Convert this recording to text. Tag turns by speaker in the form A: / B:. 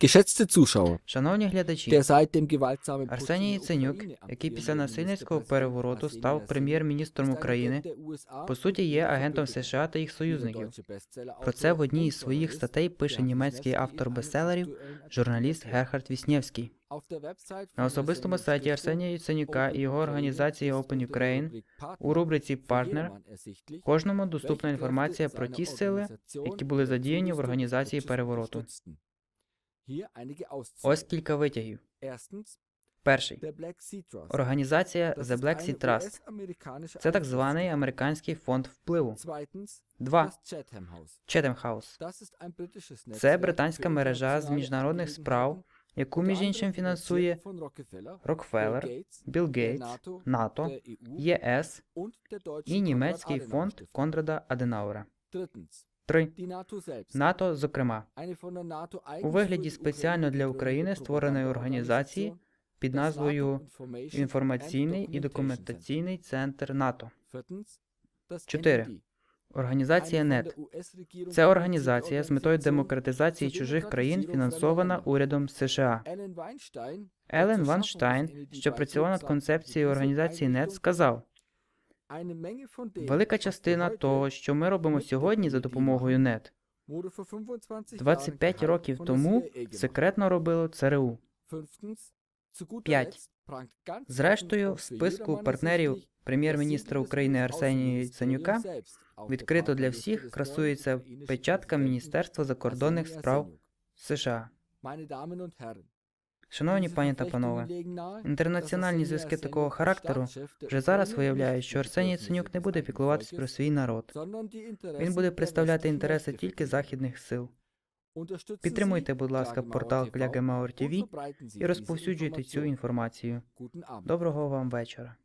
A: Geschätzte Zuschauer,
B: Шановні глядачі,
A: der seit dem gewaltsamen
B: Арсеній Яценюк, який після насильницького перевороту став прем'єр-міністром України, по суті є агентом. США та їх союзників. Про це в одній із своїх статей пише німецький автор бестселерів, журналіст. Герхард Віснєвський. На особистому сайті Арсенія Яценюка і його організації Open Ukraine у рубриці Партнер кожному доступна інформація про ті сили, які були задіяні в організації перевороту. Ось кілька витягів. Перший організація The Black Sea Trust. Це так званий американський фонд впливу. Два
A: Chatham House.
B: Це британська мережа з міжнародних справ, яку, між іншим, фінансує Рокфеллер, Білл Гейтс, НАТО, ЄС і німецький фонд. Конрада Аденауера. Три. НАТО, зокрема, у вигляді спеціально для України створеної організації під назвою Інформаційний і документаційний центр НАТО. Чотири. Організація НЕТ. Це організація з метою демократизації чужих країн, фінансована урядом США. Елен Ванштайн, що працював над концепцією організації НЕТ, сказав: велика частина того, що ми робимо сьогодні за допомогою НЕТ, 25 років тому секретно робило ЦРУ.
A: П'ять.
B: Зрештою, в списку партнерів прем'єр-міністра України Арсенія Яценюка відкрито для всіх красується печатка Міністерства закордонних справ США. Шановні пані та панове, інтернаціональні зв'язки такого характеру вже зараз виявляють, що Арсеній Яценюк не буде піклуватись про свій народ. Він буде представляти інтереси тільки західних сил. Підтримуйте, будь ласка, портал Клягемаур ТВ і розповсюджуйте цю інформацію. Доброго вам вечора.